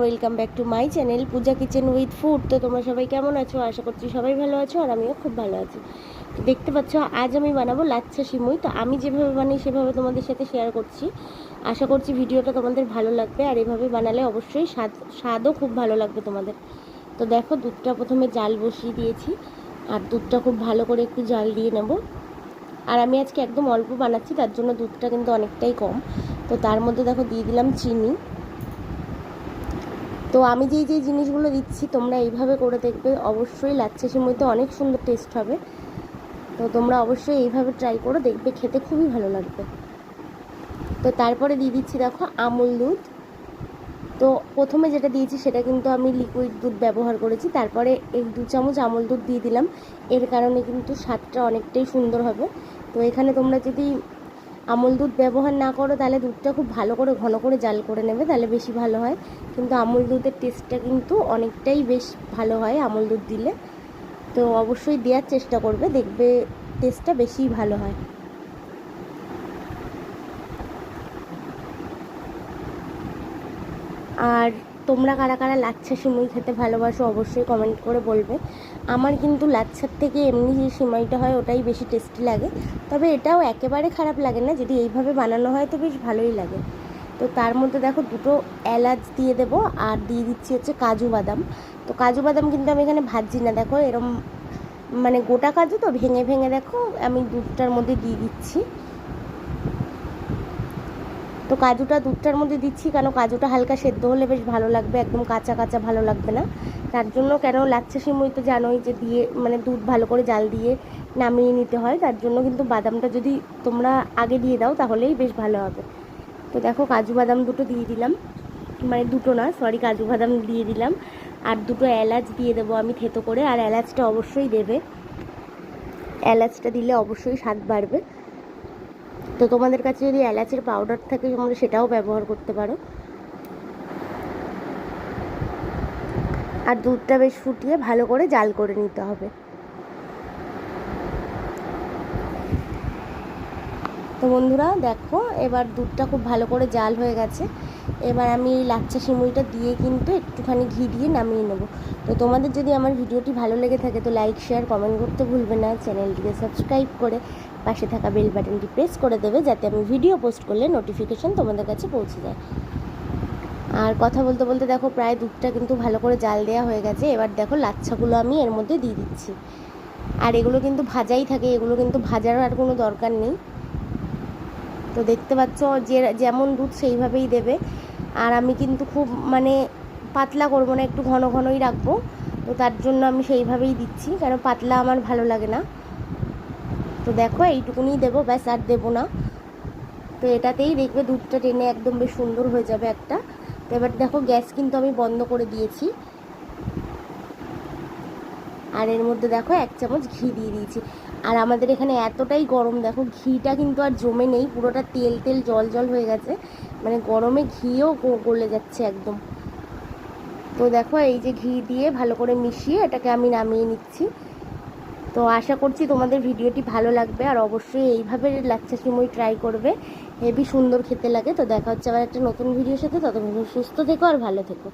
Welcome back to my channel Puja kitchen with food তো তোমরা সবাই কেমন আছো? আশা করছি সবাই ভালো আছো আর আমিও খুব ভালো আছি। দেখতে পাচ্ছ, আজ আমি বানাবো লাচ্ছা সিমুই। তো আমি যেভাবে বানাই, সেভাবে তোমাদের সাথে শেয়ার করছি। আশা করছি ভিডিওটা তোমাদের ভালো লাগবে আর এভাবে বানালে অবশ্যই স্বাদ, স্বাদও খুব ভালো লাগবে তোমাদের। তো দেখো, দুধটা প্রথমে জাল বসিয়ে দিয়েছি। আর দুধটা খুব ভালো করে একটু জাল দিয়ে নেব। আর আমি আজকে একদম অল্প বানাচ্ছি, তার জন্য দুধটা কিন্তু অনেকটাই কম। তো তার মধ্যে দেখো, দিয়ে দিলাম চিনি। তো আমি যেই যেই জিনিসগুলো দিচ্ছি, তোমরা এইভাবে করে দেখবে। অবশ্যই লাচ্ছা সিমইতে অনেক সুন্দর টেস্ট হবে। তো তোমরা অবশ্যই এইভাবে ট্রাই করো, দেখবে খেতে খুবই ভালো লাগবে। তো তারপরে দিয়ে দিচ্ছি দেখো আমুল দুধ। তো প্রথমে যেটা দিয়েছি সেটা কিন্তু আমি লিকুইড দুধ ব্যবহার করেছি। তারপরে এই দু চামচ আমুল দুধ দিয়ে দিলাম। এর কারণে কিন্তু স্বাদটা অনেকটাই সুন্দর হবে। তো এখানে তোমরা যদি আমুল দুধ ব্যবহার না করো, তাহলে দুধটা খুব ভালো করে, ঘন করে জাল করে নেবে, তাহলে বেশি ভালো হয়। কিন্তু আমুল দুধের টেস্টটা কিন্তু অনেকটাই বেশ ভালো হয় আমুল দুধ দিলে। তো অবশ্যই দেওয়ার চেষ্টা করবে, দেখবে টেস্টটা বেশিই ভালো হয়। আর তোমরা কারা কারা লাচ্ছা সিমুই খেতে ভালোবাসো অবশ্যই কমেন্ট করে বলবে। আমার কিন্তু লাচ্ছার থেকে এমনি যে সিমাইটা হয় ওটাই বেশি টেস্টি লাগে। তবে এটাও একেবারে খারাপ লাগে না, যদি এইভাবে বানানো হয় তো বেশ ভালোই লাগে। তো তার মধ্যে দেখো দুটো এলাচ দিয়ে দেবো আর দিয়ে দিচ্ছি হচ্ছে কাজু বাদাম। তো কাজু বাদাম কিন্তু আমি এখানে ভাজছি না, দেখো এরম মানে গোটা কাজু তো ভেঙে ভেঙে দেখো আমি দুধটার মধ্যে দিয়ে দিচ্ছি। তো কাজুটা দুধটার মধ্যে দিচ্ছি কেন কাজুটা হালকা সেদ্ধ হলে বেশ ভালো লাগবে, একদম কাঁচা কাঁচা ভালো লাগবে না। তার জন্য কেন লাচ্ছা সিমুই তো জানোই যে দিয়ে মানে দুধ ভালো করে জাল দিয়ে নামিয়ে নিতে হয়। তার জন্য কিন্তু বাদামটা যদি তোমরা আগে দিয়ে দাও তাহলেই বেশ ভালো হবে। তো দেখো কাজু বাদাম দুটো দিয়ে দিলাম। মানে দুটো না সরি কাজু বাদাম দিয়ে দিলাম। আর দুটো এলাচ দিয়ে দেবো আমি থেতো করে। আর এলাচটা অবশ্যই দেবে। এলাচটা দিলে অবশ্যই স্বাদ বাড়বে। তো তোমাদের কাছে যদি এলাচের পাউডার থাকে তোমরা সেটাও ব্যবহার করতে পারো। আর দুধটা বেশ ফুটিয়ে ভালো করে জাল করে নিতে হবে। তো বন্ধুরা, দেখো, এবার দুধটা খুব ভালো করে জাল হয়ে গেছে। এবার আমি এই লাচ্চা সিমুইটা দিয়ে কিন্তু একটুখানি ঘি দিয়ে নামিয়ে নেব। তো তোমাদের যদি আমার ভিডিওটি ভালো লেগে থাকে, তো লাইক, শেয়ার, কমেন্ট করতে ভুলবে না। চ্যানেলটিকে সাবস্ক্রাইব করে পাশে থাকা বেল বাটনটি প্রেস করে দেবে, যাতে আমি ভিডিও পোস্ট করলে নোটিফিকেশান তোমাদের কাছে পৌঁছে যায়। আর কথা বলতে বলতে দেখো, প্রায় দুধটা কিন্তু ভালো করে জাল দেওয়া হয়ে গেছে। এবার দেখো, লাচ্ছাগুলো আমি এর মধ্যে দিয়ে দিচ্ছি। আর এগুলো কিন্তু ভাজাই থাকে, এগুলো কিন্তু ভাজার আর কোনো দরকার নেই। তো দেখতে পাচ্ছ, যে যেমন দুধ সেইভাবেই দেবে। আর আমি কিন্তু খুব মানে পাতলা করব না, একটু ঘন ঘনই রাখব। তো তার জন্য আমি সেইভাবেই দিচ্ছি কারণ পাতলা আমার ভালো লাগে না। তো দেখো, এইটুকুনি দেবো, ব্যাস, আর দেবো না। তো এটাতেই দেখবে দুধটা টেনে একদম বেশ সুন্দর হয়ে যাবে একটা। তো এবার দেখো, গ্যাস কিন্তু আমি বন্ধ করে দিয়েছি। আর এর মধ্যে দেখো এক চামচ ঘি দিয়ে দিয়েছি। আর আমাদের এখানে এতটাই গরম, দেখো ঘিটা কিন্তু আর জমে নেই, পুরোটা তেল তেল, জল জল হয়ে গেছে। মানে গরমে ঘিও গলে যাচ্ছে একদম। তো দেখো এই যে ঘি দিয়ে ভালো করে মিশিয়ে এটাকে আমি নামিয়ে নিচ্ছি। তো আশা করছি তোমাদের ভিডিওটি ভালো লাগবে, আর অবশ্যই এইভাবে লাচ্চা সিমই ট্রাই করবে। হেভি সুন্দর খেতে লাগে। তো দেখা হচ্ছে আবার একটা নতুন ভিডিওর সাথে। ততক্ষণ সুস্থ থেকো আর ভালো থেকো।